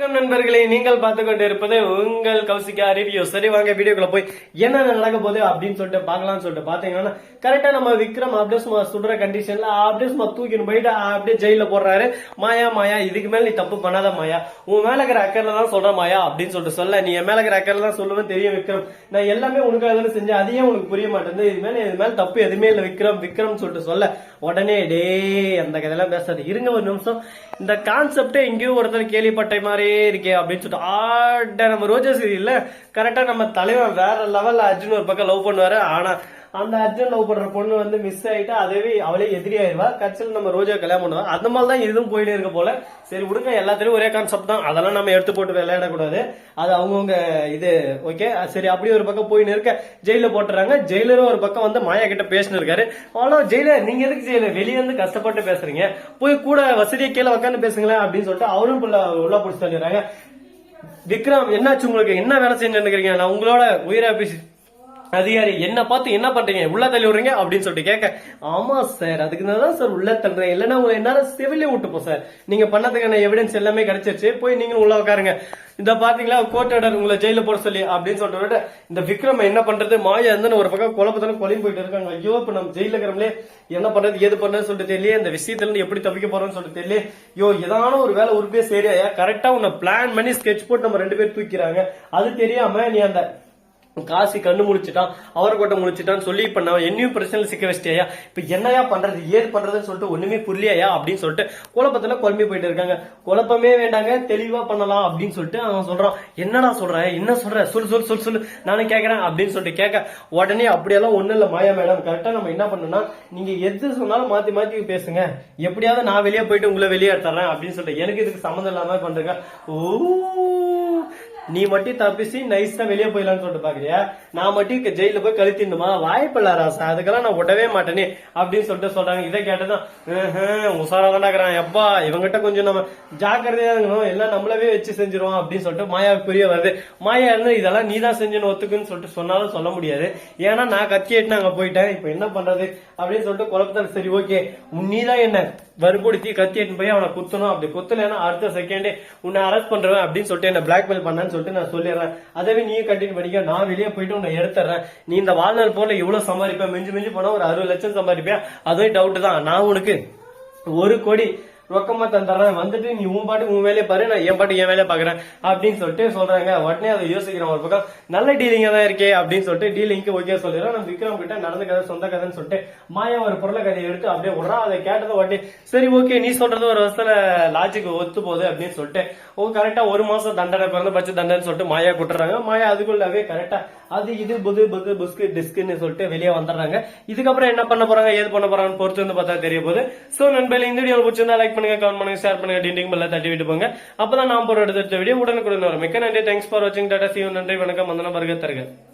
வணக்கம் நண்பர்களே நீங்கள் பார்த்து கொண்டு இருப்பது உங்கள் கௌசிகா ரிவ்யூ சரி வாங்க வீடியோக்குள்ள போய் என்ன நடக்க போகுது அப்படின்னு சொல்லிட்டு பார்க்கலாம்னு சொல்லிட்டு பாத்தீங்கன்னா கரெக்டா நம்ம விக்ரம் அப்படியே சும்மா சுடுற கண்டிஷன்ல அப்படியே சும்மா தூக்கின்னு போயிட்டு அப்படியே ஜெயில போடுறாரு. மாயா மாயா இதுக்கு மேல நீ தப்பு பண்ணாத மாயா. உன் மேல இருக்கிற அக்கறையில தான் சொல்ற மாயா அப்படின்னு சொல்லிட்டு சொல்ல. நீ என் மேல இருக்கிற அக்கறையில தான் சொல்லுவேன் தெரியும் விக்ரம். நான் எல்லாமே உனக்காக தானே செஞ்சேன் அதையே உனக்கு புரிய மாட்டேங்குது. இது மேல இது மேல தப்பு எதுவுமே இல்லை விக்ரம் விக்ரம் சொல்லிட்டு சொல்ல. உடனே டே அந்த கதையெல்லாம் பேசாது. இருங்க ஒரு நிமிஷம். இந்த கான்செப்டே எங்கேயோ ஒருத்தர் கேள்விப்பட்ட மாதிரி இருக்கே அப்படின்னு சொல்லிட்டு ஆட நம்ம ரோஜா சீரியல்ல கரெக்டா நம்ம தலைவன் வேற லெவல்ல அர்ஜுன் ஒரு பக்கம் லவ் பண்ணுவாரு. ஆனா அந்த அர்ஜுன் லவ் பண்ற பொண்ணு வந்து மிஸ் ஆயிட்டா அதவே அவளே எதிரி ஆயிடுவா கட்சியில் நம்ம ரோஜா கல்யாணம் பண்ணுவோம் அந்த மாதிரி தான் இதுவும் போயிட்டே இருக்க போல. சரி விடுங்க. எல்லாத்துலயும் ஒரே கான்செப்ட் தான். அதெல்லாம் நம்ம எடுத்து போட்டு விளையாடக்கூடாது. அது அவங்கவுங்க இது ஓகே சரி அப்படியே ஒரு பக்கம் போயின்னு இருக்க ஜெயில போட்டுறாங்க. ஜெயிலரும் ஒரு பக்கம் வந்து மாயா கிட்ட பேசினிருக்காரு ஆனா ஜெயிலர் நீங்க எதுக்கு ஜெயிலர் வெளியே இருந்து கஷ்டப்பட்டு பேசுறீங்க. போய் கூட வசதியை கீழே உட்காந்து பேசுங்களேன் அப்படின்னு சொல்லிட்டு அவரும் உள்ள உள்ள பிடிச்சி தள்ளிடுறாங்க. விக்ரம் என்னாச்சு உங்களுக்கு? என்ன வேலை செஞ்சுட்டு இருக்கிறீங்க நான் உங்களோட உயிரை பேசி அதிகாரி என்ன பார்த்து என்ன பண்றீங்க? உள்ள தள்ளி விடுறீங்க? அப்படின்னு சொல்லிட்டு கேட்க ஆமா சார் அதுக்கு தான் சார் உள்ள தள்ளுறேன். இல்லைன்னா உங்களை என்னால சிவிலே விட்டுப்போம் சார். நீங்க பண்ணதுக்கான எவிடன்ஸ் எல்லாமே கிடைச்சிருச்சு. போய் நீங்களும் உள்ள உட்காருங்க. இந்த பாத்தீங்களா கோர்ட் ஆர்டர் உங்களை ஜெயில போட சொல்லி அப்படின்னு சொல்லிட்டு இந்த விக்ரம் என்ன பண்றது? மாயா இருந்து ஒரு பக்கம் குழப்பத்தான கொலையும் போயிட்டு இருக்காங்க. ஐயோ இப்ப நம்ம ஜெயில இருக்கிறோம்லே. என்ன பண்றது? ஏது பண்றது சொல்லிட்டு தெரியல இந்த விஷயத்துல இருந்து எப்படி தப்பிக்க போறோம்னு சொல்லிட்டு தெரியல ஐயோ ஏதான ஒரு வேலை உருப்பே சரியா கரெக்டா உன்னை பிளான் பண்ணி ஸ்கெட்ச் போட்டு நம்ம ரெண்டு பேர் தூக்கிறாங்க. அது தெரியாம நீ அந்த காசி கண்ணு முடிச்சிட்டான் அவர் கொட்ட முடிச்சிட்டான்னு சொல்லி இப்ப நான் என்னையும் பிரச்சனை சிக்க வச்சிட்டியா? இப்ப என்னையா பண்றது ஏது பண்றதுன்னு சொல்லிட்டு ஒண்ணுமே புரியலையா அப்படின்னு சொல்லிட்டு குழப்பத்துல குழம்பி போயிட்டு இருக்காங்க. குழப்பமே வேண்டாங்க தெளிவா பண்ணலாம் அப்படின்னு சொல்லிட்டு அவன் சொல்றான். என்னடா சொல்ற? என்ன சொல்ற? சொல்லு சொல்லு சொல்லு சொல்லு நானும் கேட்கறேன் அப்படின்னு சொல்லிட்டு கேட்க உடனே அப்படியெல்லாம் ஒண்ணு இல்ல மாயா மேடம் கரெக்டா நம்ம என்ன பண்ணணும்னா நீங்க எது சொன்னாலும் மாத்தி மாத்தி பேசுங்க. எப்படியாவது நான் வெளியே போயிட்டு உங்களை வெளியே எடுத்துறேன் அப்படின்னு சொல்லிட்டு எனக்கு இதுக்கு சம்மந்தம் இல்லாம பண்றேங்க ஓ நீ மட்டும் தப்பிச்சு நைஸா வெளியே போயிடலாம்னு சொல்லிட்டு பாக்குறியா? நான் மட்டும் ஜெயில போய் கழுத்திடணுமா வாய்ப்பில்ல ராசா அதுக்கெல்லாம் நான் விடவே மாட்டேனே அப்படின்னு சொல்லிட்டு சொல்றாங்க. இதை கேட்டதான் உசாரா தாண்டாக்குறான் எப்பா இவங்கிட்ட கொஞ்சம் நம்ம ஜாக்கிரதையா இருக்கணும். எல்லாம் நம்மளவே வச்சு செஞ்சிருவோம் அப்படின்னு சொல்லிட்டு மாயா புரிய வருது. மாயா இருந்து இதெல்லாம் நீ தான் செஞ்சுன்னு ஒத்துக்குன்னு சொல்லிட்டு சொன்னாலும் சொல்ல முடியாது. ஏன்னா நான் கத்தி எட்டு அங்க போயிட்டேன். இப்ப என்ன பண்றது? அப்படின்னு சொல்லிட்டு குழப்பத்தில் சரி ஓகே. நீ தான் என்ன? வற்புறுத்தி கத்தி எட்டு போய் அவனை குத்தணும். அப்படி குத்தலைன்னா அடுத்த செகண்டே உன்னை அரெஸ்ட் பண்றேன் அப்படின்னு சொல்லிட்டு என்ன பிளாக்மெயில் சொல்லிட்டு நான் சொல்லிடுறேன். அதவே நீயே கண்டினியூ பண்ணிக்க. நான் வெளியே போயிட்டு உன்னை எடுத்துறேன் நீ இந்த வாழ்நாள் போல இவ்வளவு சம்பாதிப்பேன் மிஞ்சி மிஞ்சி போனா ஒரு அறுபது லட்சம் சம்பாதிப்பேன் அதுவே டவுட் தான். நான் உனக்கு ஒரு கோடி ரொக்கமா தந்துடுறேன். வந்துட்டு நீ உன் பாட்டு உன் வேலையை பாரு நான் என் பாட்டு என் வேலையை பாக்குறேன் அப்படின்னு சொல்லிட்டு சொல்றாங்க. உடனே அதை யோசிக்கிறேன் ஒரு பக்கம். நல்ல டீலிங்கா தான் இருக்கே அப்படின்னு சொல்லிட்டு டீலிங்க்கு ஓகே சொல்லிடுறோம் நம்ம விக்ரம் கிட்ட நடந்த கதை சொந்த கதைன்னு சொல்லிட்டு மாயா ஒரு பொருளை கதையை எடுத்து அப்படியே விடுறா அதை கேட்டதை உடனே சரி ஓகே நீ சொல்றது ஒரு வருஷத்துல லாஜிக் ஒத்து போகுது அப்படின்னு சொல்லிட்டு ஓ கரெக்டா ஒரு மாசம் தண்டனை பிறந்த பட்ச தண்டனை சொல்லிட்டு மாயா கூட்டுறாங்க மாயா அதுக்குள்ளவே கரெக்டா அது இது புது புது புஸ்கு டிஸ்குன்னு சொல்லிட்டு வெளியே வந்துடுறாங்க. இதுக்கப்புறம் என்ன பண்ண போறாங்க ஏது பண்ண போறாங்கன்னு பொறுத்து வந்து பார்த்தா தெரிய போகுது. சோ நண்பர்கள் இந்த வீடியோ பிடிச்சிருந்தா லைக் பண்ணுங்க கமெண்ட் பண்ணுங்க ஷேர் பண்ணுங்க டிண்டிங் பெல்ல தட்டி விட்டு போங்க. அப்பதான் நான் போற அடுத்த வீடியோ உடனுக்குடன் வரும். மிக்க நன்றி. தேங்க்ஸ் ஃபார் வாட்சிங் டாடா சி நன்றி வணக்கம். வந்தன பர்கத் தருக.